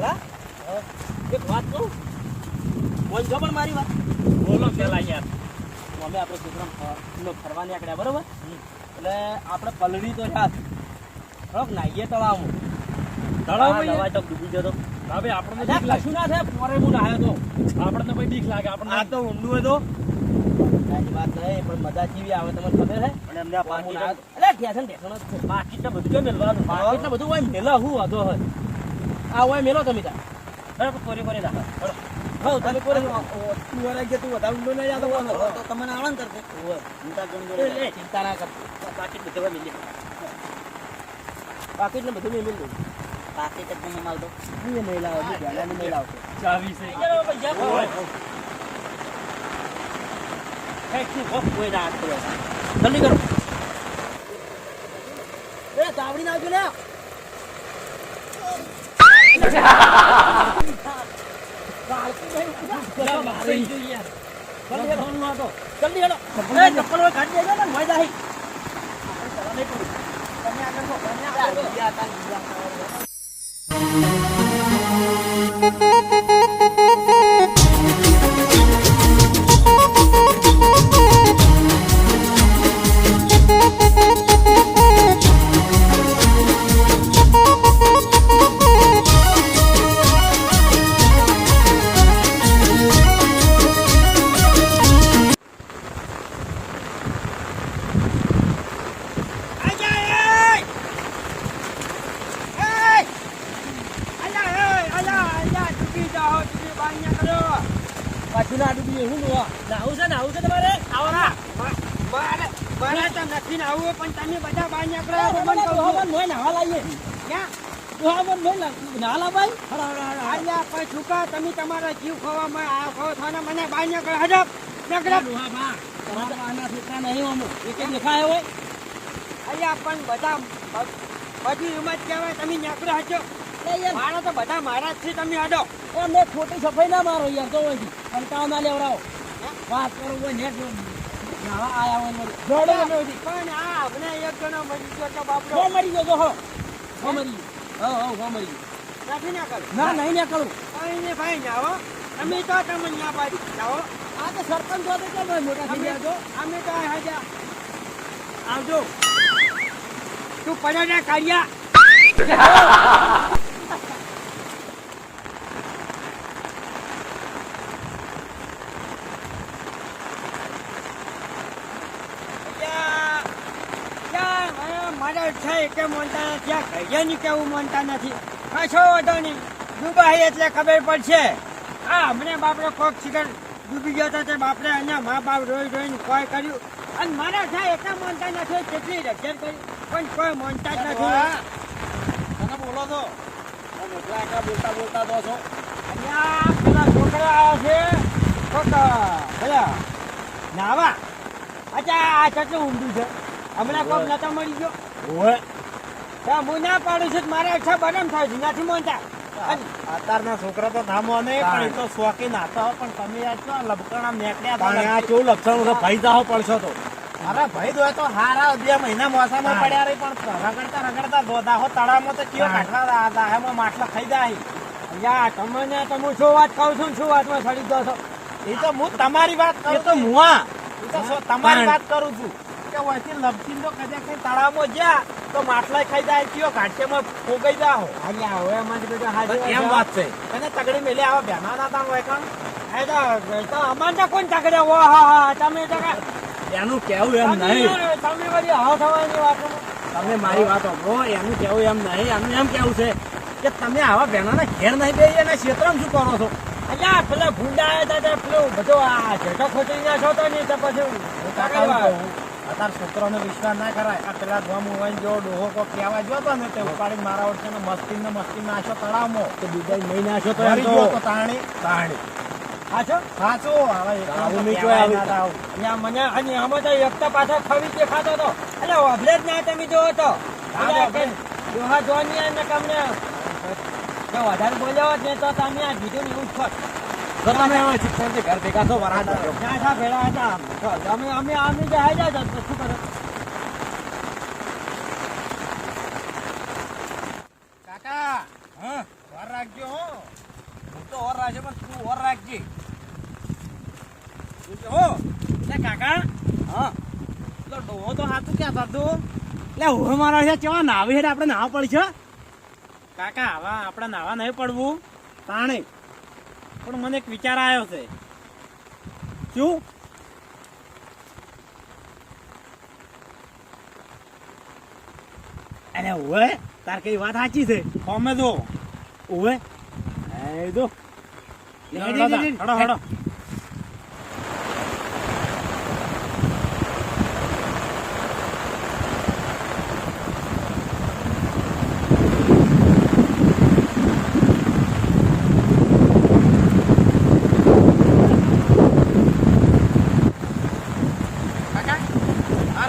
ભલા એક વાત કહું? બોલજો પણ મારી વાત. બોલો પેલા યાર. અમે આપણે છોકરા ફરવા નીકળ્યા બરોબર? એટલે આપણે પલડી તો થોડોક નાહીએ તળાવમાં. તળાવ હા, તો ડૂબી જતો. હા ભાઈ આપણને બીક લાગે. ના થાય પોરે હું નાહ્યો તો. આપણને ભાઈ બીક લાગે આપણને આ તો ઊંડું હતો કાંઈ વાત નહીં પણ મજા જીવી આવે તમને ખબર અને આ તો- જ છે. પાકીટ ને બધું મેળવાનું બાકી બધું હોય મેલો હું હતો હોય. આ હોય મેલો તમે તાર બરાબર? કોરી કોરી રાખો. બરાબર. તમે કોને તું વરાઈ ગયા, તું વધારે ઊંડો નહીં જાતો તો તમને આનંદ કરશે હોય. ચિંતા કેમ એ, કરો? એ, ચિંતા ના કરતો પાકીટ બધું મિલી પાકીટ ને બધું મેં મેલી દઉં પાકીટ જ માલતો હું નહીં લાવો હું નહીં લાવતો. ચાવી છે ના. જલ્દી કરો. એ તાવડી નાખજો લે જલ્દી હેલો એ ચપ્પલ હોય કાઢી દેજો ને મજા આવી તમે આગળ તમે આગળ છો. પાછું ના ડૂબી હું જોવા નાવું છે નાવું છે તમારે આવો ના દોહામાં મોય નાવા લાવીએ દોહામાં મોય ના- ના લાવાય તમે તમારા જીવ ખોવામાં આ ખો થાને મને બહાર નીકળે હડપ નીકળે દોહામાં તમારા આના છોકરા નહીં અમુ એકે દેખાય હોય અહીંયા પણ બધા બધી હિંમત કહેવાય તમે નીકળો હજો એ યાર મારા તો બધા મારા જ છે તમે એ મેં ખોટી સફાઈ ના મારો યાર તો હોય કંટાળો ના લેવડાવો. વાત કરો હોય ને નાવા આયા હોય વળી. જોડો તમે વળી. પણ આ આપણે એક જણો મરી ગયો તો બાપરો હો મરી ગયો હો. હો? મરી ગયો. હો હો હો મરી ગયો. નથી ના કરું ના નહીં ને કરું કઈ ને ભાઈ જાઓ. તમે તો તમે પાડી જાઓ. આ તો સરપંચ હોતે હોય મોટા થઈ ગયા છો અમે તો હાજા. આવજો. તું પડ્યો ને કાઢ્યા. મારે છે કે માનતા નથી? આ ઘડિયાની કેવું માનતા નથી? કશો વાંધો નહીં. દુબાઈ એટલે ખબર પડશે. હા હમણે બાપડો કોક શિખર ડૂબી ગયો હતો તે બાપરે અહીંયા મા બાપ રોઈ રોઈને કોઈ કર્યું? અને મારા છે એટલા માનતા નથી? કેટલી રક્ષણ કરી? પણ કોઈ માનતા જ નથી. તને બોલો છો. તમે બોલતા બોલતા તો છો. અહીંયા પેલા છોકરા આવ્યા છે. નાવા. અચ્છા આ કેટલું ઊંધું છે? હમણાં કોક નતા મળી ગયો. ઓય. તો હું ના પાડું છું મારા અચ્છા બરમ થાય છે નથી માનતા અને અત્યારના છોકરા તો ના માને પણ એ તો શોખીન હતા હો, પણ તમે લબકણા નીકળ્યા પણ આ કેવું લક્ષણ છે? ભાઈ જાઓ પડશો તો. અરે ભાઈ દો તો હારા બે મહિના મોસામાં પડ્યા રહી પણ રગડતા રગડતા દોધા હો તળાવમાં તો હા. કાઢવા દાહેમાં માટલા ખાઈ જાય. અહીંયા તમને તો હું શું વાત કહું છું શું વાતમાં સડી દો છો એ તો હું તમારી વાત કરું તો શું તમારી વાત કરું છું. કે વહીથી લપસીને તો કદાચ કઈ તળાવમાં જ્યાં તો માટલા ખાઈ જાય કયો ઘાટિયામાં ફોગાઈ જા હો અહીંયા હવે મને બધું હાજર એમ વાત છે. અને તગડી મેલે આવા બેના ના તા હોય કાં એ તો કોણ તગડે? ઓ હા હા તમે તો એનું કેવું એમ નહીં. તમે બધી હા થવાની વાતો તમે મારી વાત સાંભળો એનું કેવું એમ નહીં. એનું એમ કેવું છે કે તમે આવા બહેનોના ઘેર નહીં બે એના ક્ષેત્રમાં શું કરો છો? અહીંયા પેલા ભૂંડા આવ્યા હતા પેલું બધો આ ઝેટો ખોટી છો તો નહીં તો પછી અત્યારે છોકરાનો વિશ્વાસ ના કરાય. આ પેલા ધોમ હોય જો ડોહો કો કહેવા જોતો ને તે ઉપાડીને મારા ઓળખે ને મસ્તી ને મસ્તી નાશો તળાવમાં. તો બીજા મહિના છો તો મરી તો ગયો તો? તાણી. તાણી. હા છો હવે આવું નહીં કોઈ ના તાવ. મને અને આમાં તો એકતા પાછો ખવી દેખાતો હતો એટલે ઓભલે જ ના તમે જોવો તો. હા, જોવાની અને તમને. જો વધારે બોલ્યો ને તો તમે આ બીજું ને એવું જ તો તમે હવે શિક્ષણથી ઘર ભેગા છો વરાડા ક્યાં થા ભેળા? હતા. તો અમે અમે આમી જે હાલ્યા જાય તો શું કરે? કાકા હા? વાર રાખજો હો. રાખજે. હો. લે કાકા. હા. તો ડોહો તો હાથું ક્યાં થતું લે હું મારા છે કેવા નાવી આપણે નાવા પડશે કાકા આવા આપણે નાવા નહીં પડવું. તાણે. પણ મને એક વિચાર આવ્યો છે. શું? અને ઓવે તાર કઈ વાત સાચી છે? અમે જો. ઓવે એ જો. હડો હડો હડો કાકા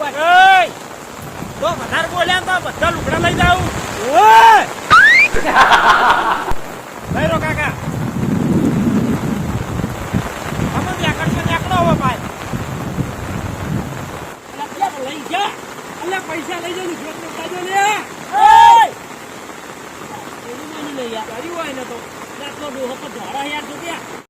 ઓય! તો વધારે બોલ્યા તો બધા લુકડા લઈ જાઉં. લઈ રો કાકા. અમે નેકળશે નેકળો હવે ભાઈ. લઈ જા. અલા પૈસા લઈ જજો લુગડા કાઢો લે ઓય! એનું માની લઈ યાર કર્યું હોય ને તો. આટલો ડોહો પર ઝાડા યાર જો